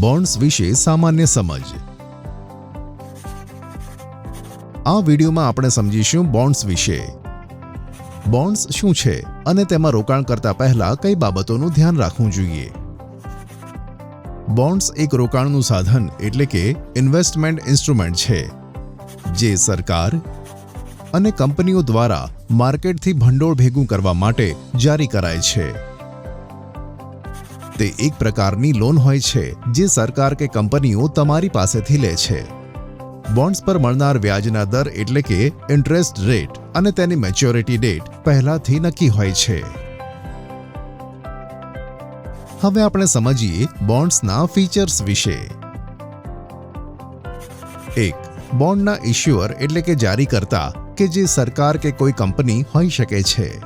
Bonds વિશે સામાન્ય સમજ. આ વિડીયોમાં આપણે સમજીશું બોન્ડ્સ વિશે. બોન્ડ્સ શું છે અને તેમાં રોકાણ કરતા પહેલા કઈ બાબતોનું ધ્યાન રાખવું જોઈએ? બોન્ડ્સ એક રોકાણનું સાધન એટલે કે ઇન્વેસ્ટમેન્ટ ઇન્સ્ટ્રુમેન્ટ છે, જે સરકાર અને કંપનીઓ દ્વારા માર્કેટથી ભંડોળ ભેગું કરવા માટે જારી કરાય છે. તે એક પ્રકારની લોન હોય છે, જે સરકાર કે કંપનીઓ તમારી પાસેથી લે છે. બોન્ડ્સ પર મળનાર વ્યાજના દર એટલે કે ઇન્ટરેસ્ટ રેટ અને તેની મેચ્યોરિટી ડેટ પહેલાથી નક્કી હોય છે. હવે આપણે સમજીએ બોન્ડ્સના ફીચર્સ વિશે. એક, બોન્ડના ઇશ્યુઅર એટલે કે જારી કરતા કે જે સરકાર કે કોઈ કંપની હોઈ શકે છે.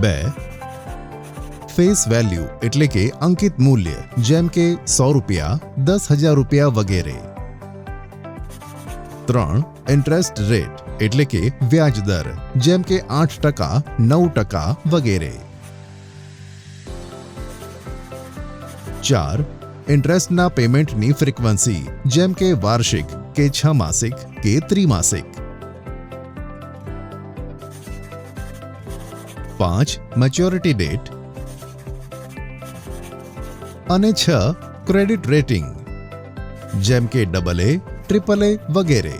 બે ફેસ વેલ્યુ એટલે કે અંકિત મૂલ્ય જેમ કે સો રૂપિયા દસ હજાર રૂપિયા વગેરે ત્રણ ઇન્ટરેસ્ટ રેટ એટલે કે વ્યાજ દર જેમ કે આઠ ટકા નવ ટકા વગેરે ચાર ઇન્ટરેસ્ટના પેમેન્ટની ફ્રીક્વન્સી જેમ કે વાર્ષિક કે છ માસિક કે ત્રિમાસિક પાંચ મેચ્યોરિટી ડેટ અને છ, ક્રેડિટ રેટિંગ, જેમ કે ડબલ એ, ટ્રિપલ એ વગેરે.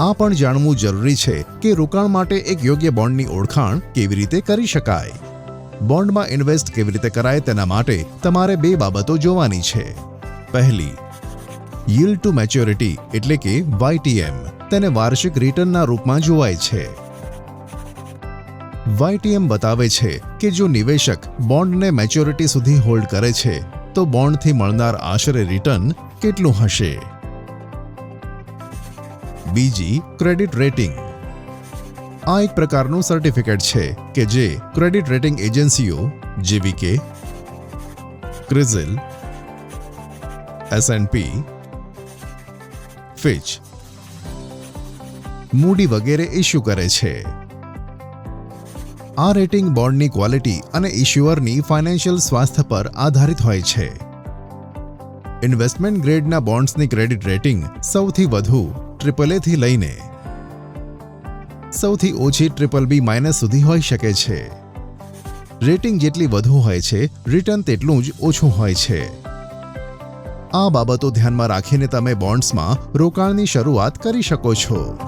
આ પણ જાણવું જરૂરી છે કે રોકાણ માટે એક યોગ્ય બોન્ડની ઓળખાણ કેવી રીતે કરી શકાય. બોન્ડમાં ઇન્વેસ્ટ કેવી રીતે કરાય તેના માટે તમારે બે બાબતો જોવાની છે. પહેલી, yield ટુ મેચ્યોરિટી એટલે કે વાયટીએમ તેને વાર્ષિક રિટર્નના રૂપમાં જોવાય છે. YTM બતાવે છે કે જો નિવેશક બોન્ડને મેચ્યોરિટી સુધી હોલ્ડ કરે છે, તો બોન્ડથી મળનાર આશરે રિટર્ન કેટલું હશે? બીજી, ક્રેડિટ રેટિંગ. આ એક પ્રકારનું સર્ટિફિકેટ છે કે જે ક્રેડિટ રેટિંગ એજન્સીઓ જેવી કે ક્રિઝિલ એસએનપી ફિચ, મૂડી વગેરે ઇસ્યુ કરે છે. આ રેટિંગ બોન્ડની ક્વોલિટી અને ઇશ્યુઅરની ફાઇનાન્શિયલ સ્વાસ્થ્ય પર આધારિત હોય છે. ઇન્વેસ્ટમેન્ટ ગ્રેડના બોન્ડ્સની ક્રેડિટ રેટિંગ સૌથી વધુ ટ્રિપલ એથી લઈને સૌથી ઓછી ટ્રિપલ બી માઇનસ સુધી હોઈ શકે છે. રેટિંગ જેટલી વધુ હોય છે, રિટર્ન તેટલું જ ઓછું હોય છે. આ બાબતો ધ્યાનમાં રાખીને તમે બોન્ડ્સમાં રોકાણની શરૂઆત કરી શકો છો.